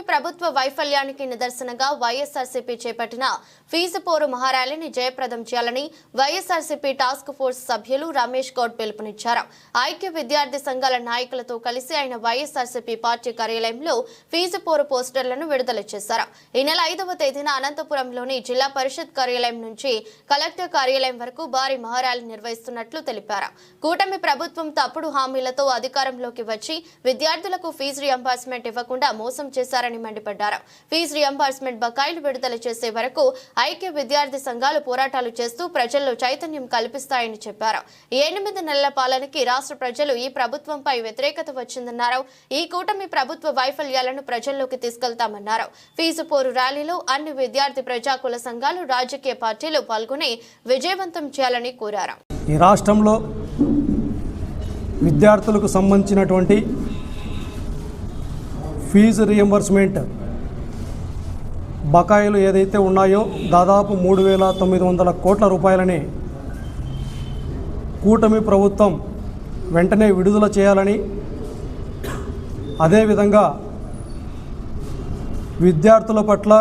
కూటమి ప్రభుత్వ వైఫల్యానికి నిదర్శనంగా వైఎస్ఆర్సీపీ చేపట్టిన ఫీజు పోరు మహారాలిని జయప్రదం చేయాలని వైఎస్ఆర్సీపీ టాస్క్ ఫోర్స్ సభ్యులు రమేష్ గౌడ్ పిలుపునిచ్చారు. ఐక్య విద్యార్థి సంఘాల నాయకులతో కలిసి ఆయన వైఎస్ఆర్సీపీ పార్టీ కార్యాలయంలో ఫీజు పోరు పోస్టర్లను విడుదల చేశారు. ఈ నెల ఐదవ తేదీన అనంతపురంలోని జిల్లా పరిషత్ కార్యాలయం నుంచి కలెక్టర్ కార్యాలయం వరకు భారీ మహారాలి నిర్వహిస్తున్నట్లు తెలిపారు. కూటమి ప్రభుత్వం తప్పుడు హామీలతో అధికారంలోకి వచ్చి విద్యార్థులకు ఫీజు రియంబర్స్మెంట్ ఇవ్వకుండా మోసం చేశారని మండిపడ్డారు. ఫీజు రియంబర్స్మెంట్ బకాయిలు విడుదల చేసే వరకు ఐక్య విద్యార్థి సంఘాలు పోరాటాలు చేస్తూ ప్రజల్లో చైతన్యం కల్పిస్తాయని చెప్పారు. ఎనిమిది నెలల పాలనకి రాష్ట్ర ప్రజలు ఈ ప్రభుత్వంపై వ్యతిరేకత వచ్చిందన్నారు. ఈ కూటమి ప్రభుత్వ వైఫల్యాలను ప్రజల్లోకి తీసుకెళ్తామన్నారు. ఫీజు పోరు ర్యాలీలో అన్ని విద్యార్థి ప్రజాకుల సంఘాలు రాజకీయ పార్టీలు పాల్గొని విజయవంతం చేయాలని కోరారు. ఈ రాష్ట్రంలో విద్యార్థులకు సంబంధించినటువంటి ఫీజు రియంబర్స్మెంట్ బకాయిలు ఏదైతే ఉన్నాయో దాదాపు మూడు వేల తొమ్మిది వందల కోట్ల రూపాయలని కూటమి ప్రభుత్వం వెంటనే విడుదల చేయాలని అదేవిధంగా విద్యార్థుల పట్ల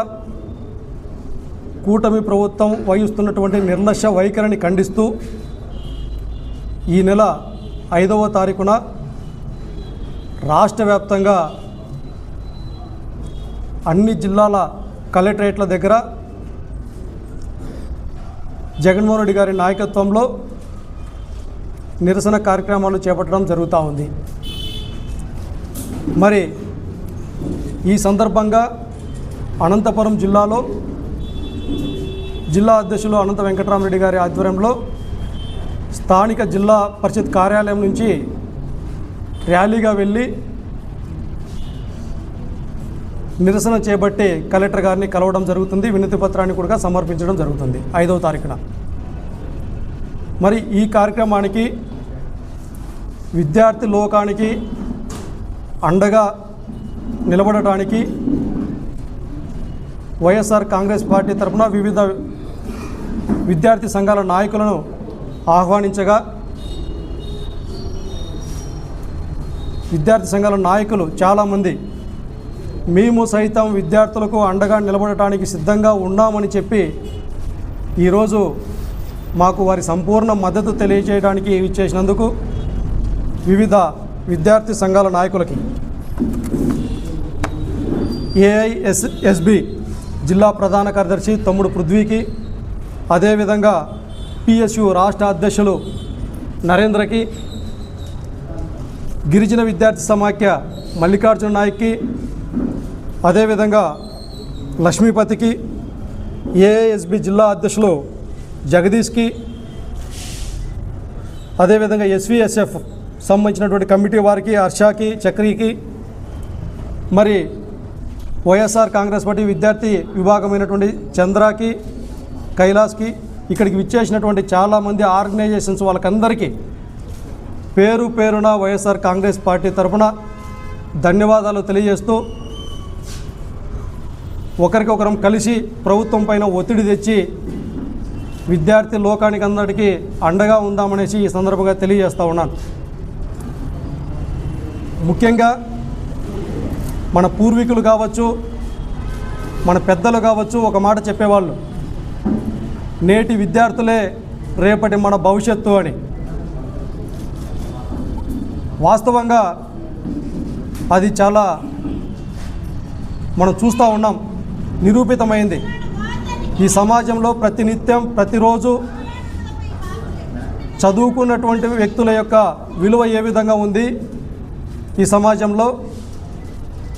కూటమి ప్రభుత్వం వహిస్తున్నటువంటి నిర్లక్ష్య వైఖరిని ఖండిస్తూ ఈ నెల ఐదవ తారీఖున రాష్ట్ర వ్యాప్తంగా అన్ని జిల్లాల కలెక్టరేట్ల దగ్గర జగన్మోహన్ రెడ్డి గారి నాయకత్వంలో నిరసన కార్యక్రమాలు చేపట్టడం జరుగుతూ ఉంది. మరి ఈ సందర్భంగా అనంతపురం జిల్లాలో జిల్లా అధ్యక్షులు అనంత వెంకటరామరెడ్డి గారి ఆధ్వర్యంలో స్థానిక జిల్లా పరిషత్ కార్యాలయం నుంచి ర్యాలీగా వెళ్ళి నిరసన చేపట్టి కలెక్టర్ గారిని కలవడం జరుగుతుంది. వినతి పత్రాన్ని కూడా సమర్పించడం జరుగుతుంది. ఐదవ తారీఖున. మరి ఈ కార్యక్రమానికి విద్యార్థి లోకానికి అండగా నిలబడటానికి వైఎస్ఆర్ కాంగ్రెస్ పార్టీ తరఫున వివిధ విద్యార్థి సంఘాల నాయకులను ఆహ్వానించగా విద్యార్థి సంఘాల నాయకులు చాలామంది మేము సైతం విద్యార్థులకు అండగా నిలబడటానికి సిద్ధంగా ఉన్నామని చెప్పి ఈరోజు మాకు వారి సంపూర్ణ మద్దతు తెలియజేయడానికి ఇచ్చేసినందుకు వివిధ విద్యార్థి సంఘాల నాయకులకి ఏఐఎస్ ఎస్బి జిల్లా ప్రధాన కార్యదర్శి తమ్ముడు పృథ్వీకి అదేవిధంగా పిఎస్యు రాష్ట్ర అధ్యక్షులు నరేంద్రకి గిరిజన విద్యార్థి సమాఖ్య మల్లికార్జున నాయక్కి అదేవిధంగా లక్ష్మీపతికి ఏఎస్బి జిల్లా అధ్యక్షులు జగదీష్కి అదేవిధంగా ఎస్విఎస్ఎఫ్ సంబంధించినటువంటి కమిటీ వారికి హర్షాకి చక్రికి మరి వైఎస్ఆర్ కాంగ్రెస్ పార్టీ విద్యార్థి విభాగమైనటువంటి చంద్రాకి కైలాస్కి ఇక్కడికి విచ్చేసినటువంటి చాలామంది ఆర్గనైజేషన్స్ వాళ్ళకందరికీ పేరు పేరున వైఎస్ఆర్ కాంగ్రెస్ పార్టీ తరఫున ధన్యవాదాలు తెలియజేస్తూ ఒకరికొకరం కలిసి ప్రభుత్వం పైన ఒత్తిడి తెచ్చి విద్యార్థి లోకానికి అందరికీ అండగా ఉందామనేసి ఈ సందర్భంగా తెలియజేస్తూ ఉన్నాను. ముఖ్యంగా మన పూర్వీకులు కావచ్చు మన పెద్దలు కావచ్చు ఒక మాట చెప్పేవాళ్ళు. నేటి విద్యార్థులే రేపటి మన భవిష్యత్తు అని. వాస్తవంగా అది చాలా మనం చూస్తూ ఉన్నాం. నిరూపితమైంది. ఈ సమాజంలో ప్రతినిత్యం ప్రతిరోజు చదువుకున్నటువంటి వ్యక్తుల యొక్క విలువ ఏ విధంగా ఉంది? ఈ సమాజంలో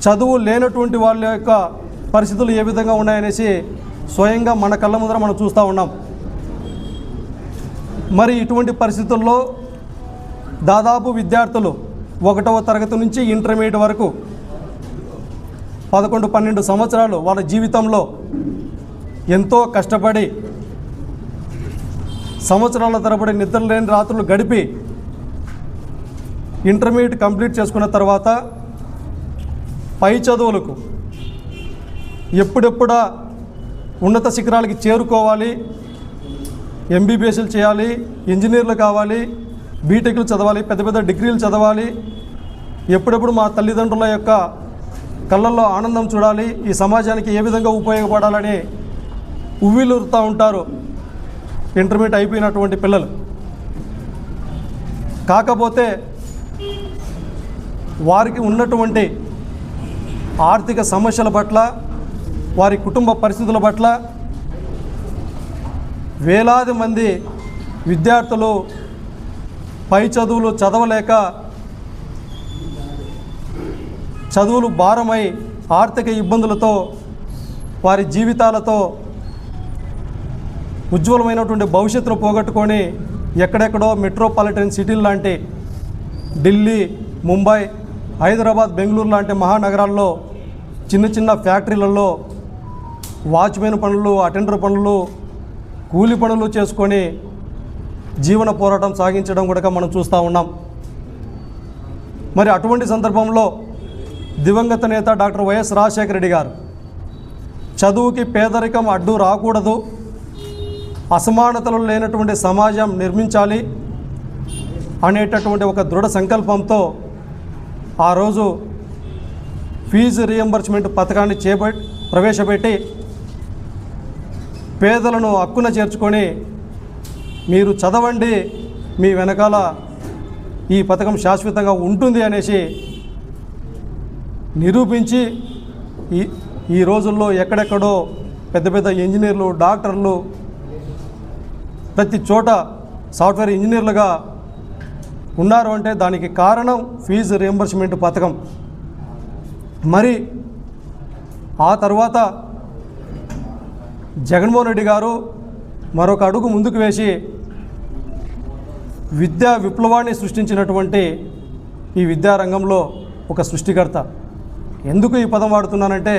చదువు లేనటువంటి వాళ్ళ యొక్క పరిస్థితులు ఏ విధంగా ఉన్నాయనేసి స్వయంగా మన కళ్ళ ముందర మనం చూస్తూ ఉన్నాం. మరి ఇటువంటి పరిస్థితుల్లో దాదాపు విద్యార్థులు ఒకటవ తరగతి నుంచి ఇంటర్మీడియట్ వరకు పదకొండు పన్నెండు సంవత్సరాలు వాళ్ళ జీవితంలో ఎంతో కష్టపడి సంవత్సరాల తరబడి నిద్ర లేని రాత్రులు గడిపి ఇంటర్మీడియట్ కంప్లీట్ చేసుకున్న తర్వాత పై చదువులకు ఎప్పుడెప్పుడా ఉన్నత శిఖరాలకి చేరుకోవాలి ఎంబీబీఎస్లు చేయాలి ఇంజనీర్లు కావాలి బీటెక్లు చదవాలి పెద్ద పెద్ద డిగ్రీలు చదవాలి. ఎప్పుడెప్పుడు మా తల్లిదండ్రుల యొక్క కళ్ళల్లో ఆనందం చూడాలి. ఈ సమాజానికి ఏ విధంగా ఉపయోగపడాలని ఉవ్విలురుతూ ఉంటారు ఇంటర్మీడియట్ అయిపోయినటువంటి పిల్లలు. కాకపోతే వారికి ఉన్నటువంటి ఆర్థిక సమస్యల పట్ల వారి కుటుంబ పరిస్థితుల పట్ల వేలాది మంది విద్యార్థులు పై చదువులు చదవలేక చదువులు భారమై ఆర్థిక ఇబ్బందులతో వారి జీవితాలతో ఉజ్వలమైనటువంటి భవిష్యత్తును పోగొట్టుకొని ఎక్కడెక్కడో మెట్రోపాలిటన్ సిటీలు లాంటి ఢిల్లీ ముంబై హైదరాబాద్ బెంగళూరు లాంటి మహానగరాల్లో చిన్న చిన్న ఫ్యాక్టరీలలో వాచ్మెన్ పనులు అటెండర్ పనులు కూలి పనులు చేసుకొని జీవన పోరాటం సాగించడం కూడా మనం చూస్తూ ఉన్నాం. మరి అటువంటి సందర్భంలో దివంగత నేత డాక్టర్ వైఎస్ రాజశేఖర రెడ్డి గారు. చదువుకి పేదరికం అడ్డు రాకూడదు. అసమానతలు లేనటువంటి సమాజం నిర్మించాలి అనేటటువంటి ఒక దృఢ సంకల్పంతో ఆ రోజు ఫీజు రియంబర్స్మెంట్ పథకాన్ని చేప ప్రవేశపెట్టి పేదలను హక్కున చేర్చుకొని మీరు చదవండి మీ వెనకాల ఈ పథకం శాశ్వతంగా ఉంటుంది అనేసి నిరూపించి ఈ ఈ రోజుల్లో ఎక్కడెక్కడో పెద్ద పెద్ద ఇంజనీర్లు డాక్టర్లు ప్రతి చోట సాఫ్ట్వేర్ ఇంజనీర్లుగా ఉన్నారు అంటే దానికి కారణం ఫీజు రియంబర్స్మెంట్ పథకం. మరి ఆ తర్వాత జగన్మోహన్ రెడ్డి గారు మరొక అడుగు ముందుకు వేసి విద్యా విప్లవాన్ని సృష్టించినటువంటి ఈ విద్యారంగంలో ఒక సృష్టికర్త. ఎందుకు ఈ పదం వాడుతున్నానంటే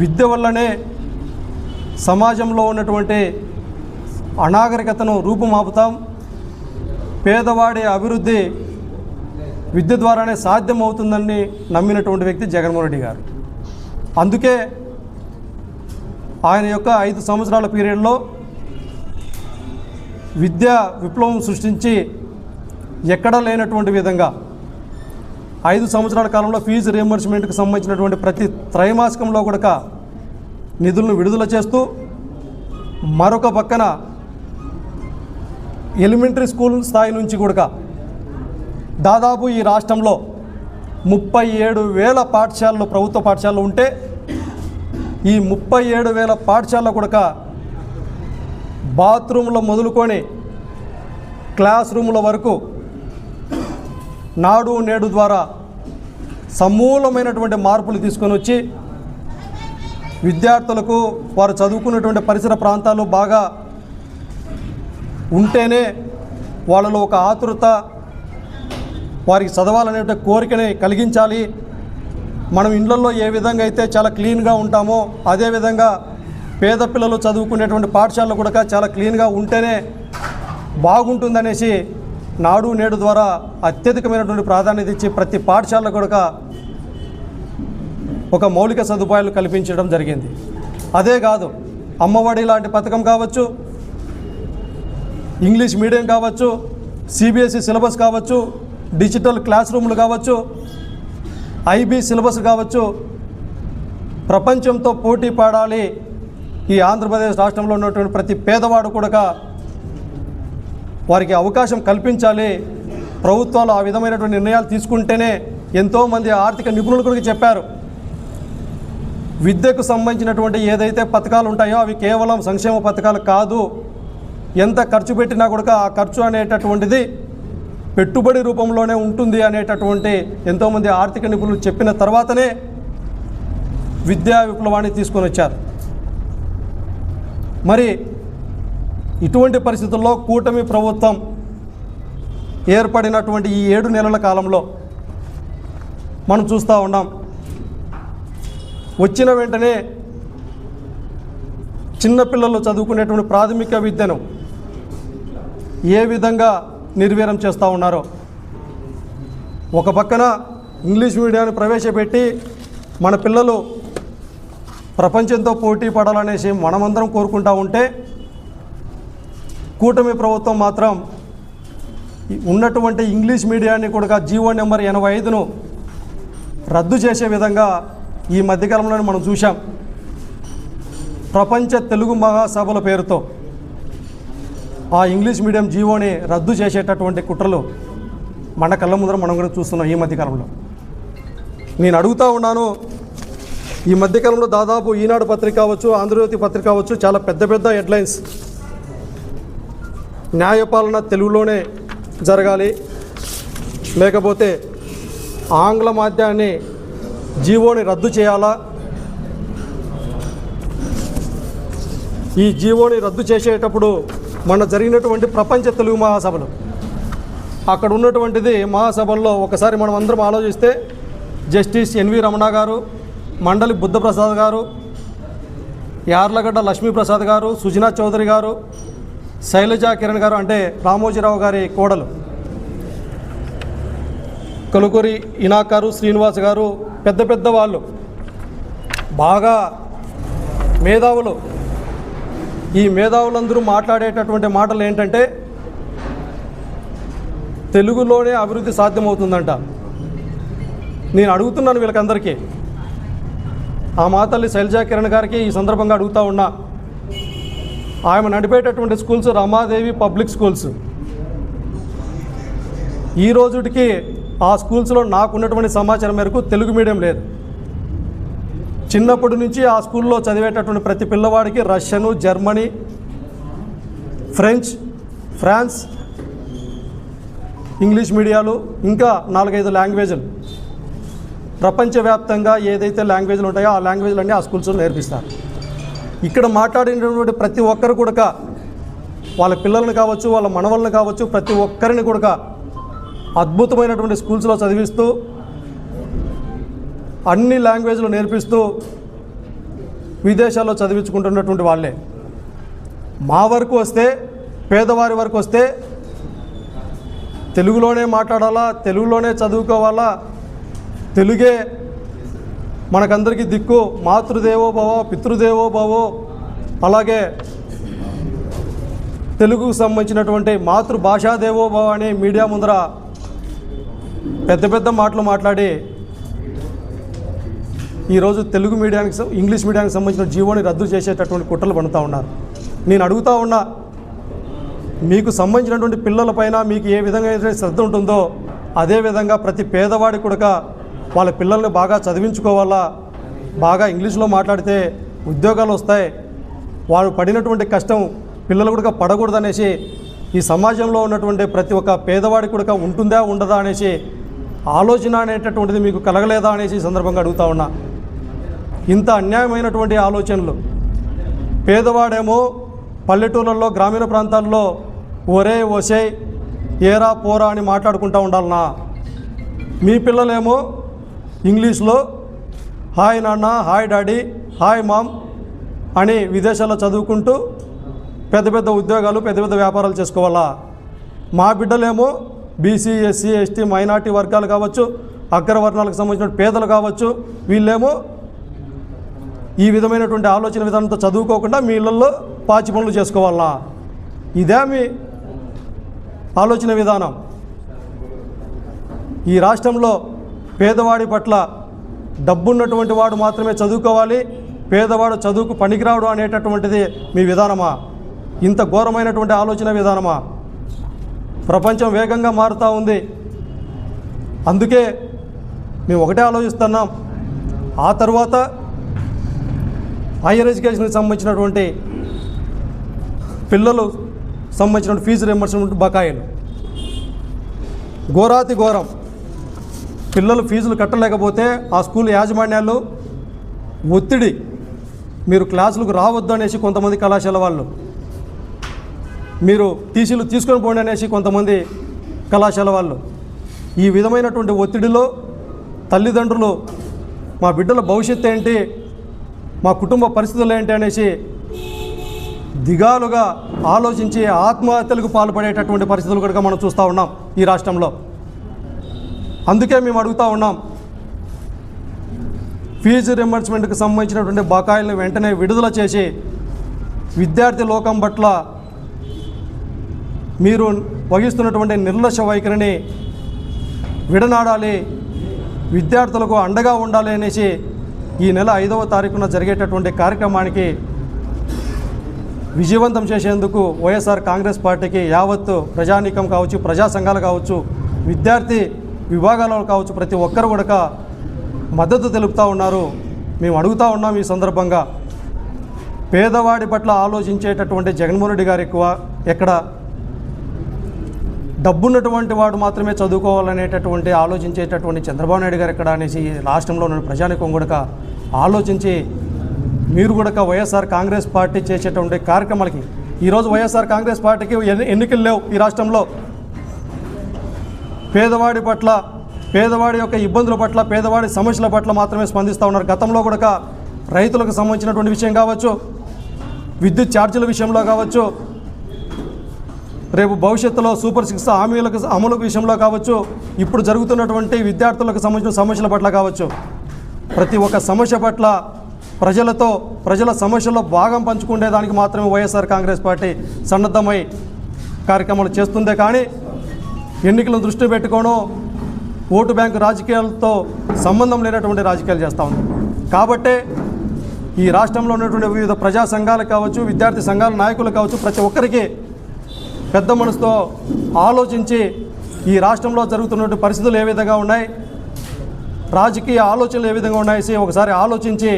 విద్య వల్లనే సమాజంలో ఉన్నటువంటి అనాగరికతను రూపుమాపుతాం. పేదవాడి అభివృద్ధి విద్య ద్వారానే సాధ్యమవుతుందని నమ్మినటువంటి వ్యక్తి జగన్మోహన్ రెడ్డి గారు. అందుకే ఆయన యొక్క ఐదు సంవత్సరాల పీరియడ్లో విద్యా విప్లవం సృష్టించి ఎక్కడా లేనటువంటి విధంగా ఐదు సంవత్సరాల కాలంలో ఫీజు రియంబర్స్మెంట్కి సంబంధించినటువంటి ప్రతి త్రైమాసికంలో కూడా నిధులను విడుదల చేస్తూ మరొక పక్కన ఎలిమెంటరీ స్కూల్ స్థాయి నుంచి కూడా దాదాపు ఈ రాష్ట్రంలో ముప్పై ఏడు వేల పాఠశాలలు ప్రభుత్వ పాఠశాలలు ఉంటే ఈ ముప్పై ఏడు వేల పాఠశాలలో కూడా బాత్రూంలో మొదలుకొని క్లాస్ రూముల వరకు నాడు నేడు ద్వారా సమూలమైనటువంటి మార్పులు తీసుకొని వచ్చి విద్యార్థులకు వారు చదువుకున్నటువంటి పరిసర ప్రాంతాలు బాగా ఉంటేనే వాళ్ళలో ఒక ఆతురత వారికి చదవాలనే కోరికని కలిగించాలి. మనం ఇళ్ళలో ఏ విధంగా అయితే చాలా క్లీన్గా ఉంటామో అదేవిధంగా పేద పిల్లలు చదువుకునేటువంటి పాఠశాలలు కూడా చాలా క్లీన్గా ఉంటేనే బాగుంటుందనేసి నాడు నేడు ద్వారా అత్యధికమైనటువంటి ప్రాధాన్యత ఇచ్చి ప్రతి పాఠశాల కూడా ఒక మౌలిక సదుపాయాలు కల్పించడం జరిగింది. అదే కాదు అమ్మఒడి లాంటి పథకం కావచ్చు ఇంగ్లీష్ మీడియం కావచ్చు సిబిఎస్ఈ సిలబస్ కావచ్చు డిజిటల్ క్లాస్ రూమ్లు కావచ్చు ఐబీ సిలబస్ కావచ్చు ప్రపంచంతో పోటీ పడాలి. ఈ ఆంధ్రప్రదేశ్ రాష్ట్రంలో ఉన్నటువంటి ప్రతి పేదవాడు కూడా వారికి అవకాశం కల్పించాలి. ప్రభుత్వాలు ఆ విధమైనటువంటి నిర్ణయాలు తీసుకుంటేనే ఎంతోమంది ఆర్థిక నిపుణులు కూడా చెప్పారు. విద్యకు సంబంధించినటువంటి ఏదైతే పథకాలు ఉంటాయో అవి కేవలం సంక్షేమ పథకాలు కాదు. ఎంత ఖర్చు పెట్టినా కూడా ఆ ఖర్చు అనేటటువంటిది పెట్టుబడి రూపంలోనే ఉంటుంది అనేటటువంటి ఎంతోమంది ఆర్థిక నిపుణులు చెప్పిన తర్వాతనే విద్యా విప్లవాన్ని తీసుకొని వచ్చారు. మరి ఇటువంటి పరిస్థితుల్లో కూటమి ప్రభుత్వం ఏర్పడినటువంటి ఈ ఏడు నెలల కాలంలో మనం చూస్తూ ఉన్నాం. వచ్చిన వెంటనే చిన్నపిల్లలు చదువుకునేటువంటి ప్రాథమిక విద్యను ఏ విధంగా నిర్వీర్యం చేస్తూ ఉన్నారో ఒక పక్కన ఇంగ్లీష్ మీడియాన్ని ప్రవేశపెట్టి మన పిల్లలు ప్రపంచంతో పోటీ పడాలనేసి మనమందరం కోరుకుంటా ఉంటే కూటమి ప్రభుత్వం మాత్రం ఉన్నటువంటి ఇంగ్లీష్ మీడియాన్ని కూడా జీవో నెంబర్ ఎనభై ఐదును రద్దు చేసే విధంగా ఈ మధ్యకాలంలో మనం చూశాం. ప్రపంచ తెలుగు మహాసభల పేరుతో ఆ ఇంగ్లీష్ మీడియం జీవోని రద్దు చేసేటటువంటి కుట్రలు మన కళ్ళ ముందర మనం కూడా చూస్తున్నాం ఈ మధ్యకాలంలో. నేను అడుగుతా ఉన్నాను ఈ మధ్యకాలంలో దాదాపు ఈనాడు పత్రిక కావచ్చు ఆంధ్రజ్యోతి పత్రిక కావచ్చు చాలా పెద్ద పెద్ద హెడ్లైన్స్ న్యాయపాలన తెలుగులోనే జరగాలి. లేకపోతే ఆంగ్ల మాధ్యాన్ని జీవోని రద్దు చేయాలా? ఈ జీవోని రద్దు చేసేటప్పుడు మన జరిగినటువంటి ప్రపంచ తెలుగు మహాసభలు అక్కడ ఉన్నటువంటిది మహాసభల్లో ఒకసారి మనం అందరం ఆలోచిస్తే జస్టిస్ ఎన్వి రమణ గారు మండలి బుద్ధప్రసాద్ గారు యార్లగడ్డ లక్ష్మీప్రసాద్ గారు సుజనా చౌదరి గారు శైలజా కిరణ్ గారు అంటే రామోజీరావు గారి కోడలు. కలుకూరి ఇనాకారు శ్రీనివాస్ గారు పెద్ద పెద్ద వాళ్ళు. బాగా మేధావులు. ఈ మేధావులందరూ మాట్లాడేటటువంటి మాటలు ఏంటంటే తెలుగులోనే అభివృద్ధి సాధ్యమవుతుందంట. నేను అడుగుతున్నాను వీళ్ళకందరికీ. ఆ మాతల్లి శైలజా కిరణ్ గారికి ఈ సందర్భంగా అడుగుతా ఉన్నా. ఆమె నడిపేటటువంటి స్కూల్స్ రమాదేవి పబ్లిక్ స్కూల్స్. ఈ రోజుటికి ఆ స్కూల్స్లో నాకున్నటువంటి సమాచారం మేరకు తెలుగు మీడియం లేదు. చిన్నప్పటి నుంచి ఆ స్కూల్లో చదివేటటువంటి ప్రతి పిల్లవాడికి Russian Germany French France English మీడియాలు ఇంకా నాలుగైదు లాంగ్వేజ్లు. ప్రపంచవ్యాప్తంగా ఏదైతే లాంగ్వేజ్లు ఉంటాయో ఆ లాంగ్వేజ్లన్నీ ఆ స్కూల్స్లో నేర్పిస్తారు. ఇక్కడ మాట్లాడినటువంటి ప్రతి ఒక్కరు కూడా వాళ్ళ పిల్లల్ని కావచ్చు వాళ్ళ మనవల్ని కావచ్చు ప్రతి ఒక్కరిని కూడా అద్భుతమైనటువంటి స్కూల్స్లో చదివిస్తూ అన్ని లాంగ్వేజ్లు నేర్పిస్తూ విదేశాల్లో చదివించుకుంటున్నటువంటి వాళ్ళే. మా వరకు వస్తే పేదవారి వరకు వస్తే తెలుగులోనే మాట్లాడాలా తెలుగులోనే చదువుకోవాలా తెలుగే మనకందరికీ దిక్కు మాతృదేవో భవ పితృదేవో భవో. అలాగే తెలుగుకు సంబంధించినటువంటి మాతృభాషా దేవో భవ అని మీడియా ముందర పెద్ద పెద్ద మాటలు మాట్లాడి ఈరోజు తెలుగు మీడియానికి ఇంగ్లీష్ మీడియానికి సంబంధించిన జీవోని రద్దు చేసేటటువంటి కుట్రలు పడుతూ ఉన్నారు. నేను అడుగుతా ఉన్నా మీకు సంబంధించినటువంటి పిల్లలపైన మీకు ఏ విధంగా అయితే శ్రద్ధ ఉంటుందో అదే విధంగా ప్రతి పేదవాడి కూడా వాళ్ళ పిల్లల్ని బాగా చదివించుకోవాలా? బాగా ఇంగ్లీష్లో మాట్లాడితే ఉద్యోగాలు వస్తాయి. వాళ్ళు పడినటువంటి కష్టం పిల్లలు కూడా పడకూడదనేసి ఈ సమాజంలో ఉన్నటువంటి ప్రతి ఒక్క పేదవాడి కూడా ఉంటుందా ఉండదా అనేసి ఆలోచన అనేటటువంటిది మీకు కలగలేదా అనేసి సందర్భంగా అడుగుతా ఉన్నా. ఇంత అన్యాయమైనటువంటి ఆలోచనలు. పేదవాడేమో పల్లెటూళ్ళల్లో గ్రామీణ ప్రాంతాల్లో ఒరే ఒసే ఏరా పోరా అని మాట్లాడుకుంటూ ఉండాలనా మీ పిల్లలేమో ఇంగ్లీష్లో హాయ్ నాన్న హాయ్ డాడీ హాయ్ మామ్ అని విదేశాల్లో చదువుకుంటూ పెద్ద పెద్ద ఉద్యోగాలు పెద్ద పెద్ద వ్యాపారాలు చేసుకోవాలా? మా బిడ్డలేమో బీసీ ఎస్సీ ఎస్టీ మైనార్టీ వర్గాలు కావచ్చు అగ్రవర్ణాలకు సంబంధించిన పేదలు కావచ్చు. వీళ్ళేమో ఈ విధమైనటువంటి ఆలోచన విధానంతో చదువుకోకుండా మీ ఇళ్ళల్లో పాచి పనులు చేసుకోవాలా? ఇదే మీ ఆలోచన విధానం. ఈ రాష్ట్రంలో పేదవాడి పట్ల డబ్బున్నటువంటి వాడు మాత్రమే చదువుకోవాలి పేదవాడు చదువుకు పనికిరావడం అనేటటువంటిది మీ విధానమా? ఇంత ఘోరమైనటువంటి ఆలోచన విధానమా? ప్రపంచం వేగంగా మారుతూ ఉంది. అందుకే మేము ఒకటే ఆలోచిస్తున్నాం. ఆ తర్వాత హైయర్ ఎడ్యుకేషన్కి సంబంధించినటువంటి పిల్లలు సంబంధించిన ఫీజు రియంబర్స్మెంట్ బకాయిలు. ఘోరాతి ఘోరం. పిల్లలు ఫీజులు కట్టలేకపోతే ఆ స్కూల్ యాజమాన్యాలు ఒత్తిడి. మీరు క్లాసులకు రావద్దు అనేసి కొంతమంది కళాశాల వాళ్ళు. మీరు టీసీలు తీసుకొని పోండి అనేసి కొంతమంది కళాశాల వాళ్ళు. ఈ విధమైనటువంటి ఒత్తిడిలో తల్లిదండ్రులు మా బిడ్డల భవిష్యత్తు ఏంటి మా కుటుంబ పరిస్థితులు ఏంటి అనేసి దిగాలుగా ఆలోచించి ఆత్మహత్యలకు పాల్పడేటటువంటి పరిస్థితులు కూడా మనం చూస్తూ ఉన్నాం ఈ రాష్ట్రంలో. అందుకే మేము అడుగుతూ ఉన్నాం. ఫీజు రింబర్స్మెంట్కి సంబంధించినటువంటి బకాయిలను వెంటనే విడుదల చేసి విద్యార్థి లోకం పట్ల మీరు వహిస్తున్నటువంటి నిర్లక్ష్య వైఖరిని విడనాడాలి విద్యార్థులకు అండగా ఉండాలి అనేసి ఈ నెల ఐదవ తారీఖున జరిగేటటువంటి కార్యక్రమానికి విజయవంతం చేసేందుకు వైఎస్ఆర్ కాంగ్రెస్ పార్టీకి యావత్తు ప్రజానీకం కావచ్చు ప్రజా సంఘాలు కావచ్చు విద్యార్థి విభాగాలలో కావచ్చు ప్రతి ఒక్కరు కూడా మద్దతు తెలుపుతూ ఉన్నారు. మేము అడుగుతూ ఉన్నాం ఈ సందర్భంగా. పేదవాడి పట్ల ఆలోచించేటటువంటి జగన్మోహన్ రెడ్డి గారు ఎక్కువ ఎక్కడ డబ్బున్నటువంటి వాడు మాత్రమే చదువుకోవాలనేటటువంటి ఆలోచించేటటువంటి చంద్రబాబు నాయుడు గారు ఎక్కడ అనేసి రాష్ట్రంలో ఉన్న ప్రజానికం కూడా ఆలోచించి మీరు కూడా వైఎస్ఆర్ కాంగ్రెస్ పార్టీ చేసేటువంటి కార్యక్రమాలకి ఈరోజు వైఎస్ఆర్ కాంగ్రెస్ పార్టీకి ఎన్ని- ఎన్నికలు లేవు ఈ రాష్ట్రంలో. పేదవాడి పట్ల పేదవాడి యొక్క ఇబ్బందుల పట్ల పేదవాడి సమస్యల పట్ల మాత్రమే స్పందిస్తూ ఉన్నారు. గతంలో కూడా రైతులకు సంబంధించినటువంటి విషయం కావచ్చు విద్యుత్ ఛార్జీల విషయంలో కావచ్చు రేపు భవిష్యత్తులో సూపర్ సిక్స్ హామీలకు అమలు విషయంలో కావచ్చు ఇప్పుడు జరుగుతున్నటువంటి విద్యార్థులకు సంబంధించిన సమస్యల పట్ల కావచ్చు ప్రతి ఒక్క సమస్య పట్ల ప్రజలతో ప్రజల సమస్యల్లో భాగం పంచుకునే దానికి మాత్రమే వైఎస్ఆర్ కాంగ్రెస్ పార్టీ సన్నద్ధమై కార్యక్రమాలు చేస్తుందే కానీ ఎన్నికలను దృష్టి పెట్టుకోవడం ఓటు బ్యాంకు రాజకీయాలతో సంబంధం లేనటువంటి రాజకీయాలు చేస్తూ ఉంది. కాబట్టే ఈ రాష్ట్రంలో ఉన్నటువంటి వివిధ ప్రజా సంఘాలు కావచ్చు విద్యార్థి సంఘాల నాయకులు కావచ్చు ప్రతి ఒక్కరికి పెద్ద మనసుతో ఆలోచించి ఈ రాష్ట్రంలో జరుగుతున్నటువంటి పరిస్థితులు ఏ విధంగా ఉన్నాయి రాజకీయ ఆలోచనలు ఏ విధంగా ఉన్నాయి ఒకసారి ఆలోచించి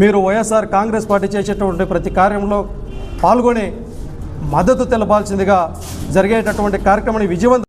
మీరు వైఎస్ఆర్ కాంగ్రెస్ పార్టీ చేసేటువంటి ప్రతి కార్యంలో పాల్గొని మద్దతు తెలపాల్సిందిగా జరిగేటటువంటి కార్యక్రమాన్ని విజయవంతం